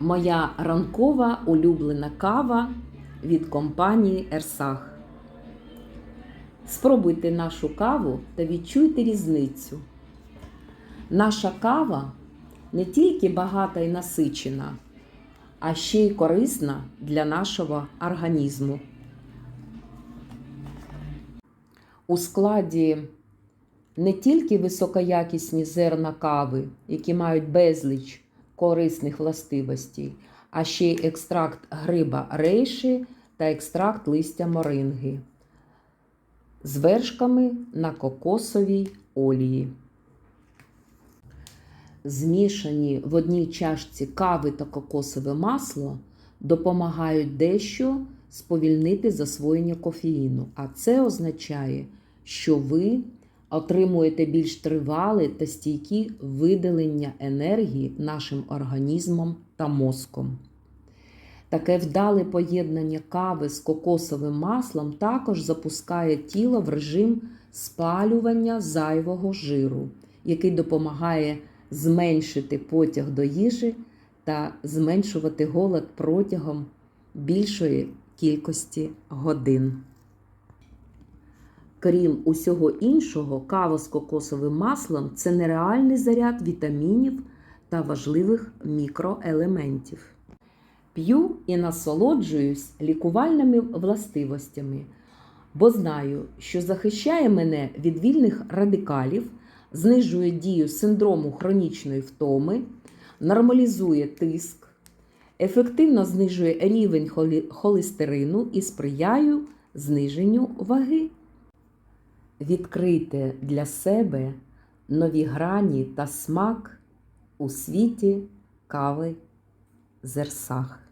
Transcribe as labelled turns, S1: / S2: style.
S1: Моя ранкова улюблена кава від компанії Ерсах. Спробуйте нашу каву та відчуйте різницю. Наша кава не тільки багата і насичена, а ще й корисна для нашого організму. У складі не тільки високоякісні зерна кави, які мають безліч корисних властивостей, а ще й екстракт гриба рейші та екстракт листя моринги з вершками на кокосовій олії. Змішані в одній чашці кави та кокосове масло допомагають дещо сповільнити засвоєння кофеїну. А це означає, що ви отримуєте більш тривале та стійкі видалення енергії нашим організмом та мозком. Таке вдале поєднання кави з кокосовим маслом також запускає тіло в режим спалювання зайвого жиру, який допомагає зменшити потяг до їжі та зменшувати голод протягом більшої кількості годин. Крім усього іншого, кава з кокосовим маслом це нереальний заряд вітамінів та важливих мікроелементів. П'ю і насолоджуюсь лікувальними властивостями, бо знаю, що захищає мене від вільних радикалів, знижує дію синдрому хронічної втоми, нормалізує тиск, ефективно знижує рівень холестерину і сприяє зниженню ваги. Відкрийте для себе нові грані та смак у світі кави зерсах.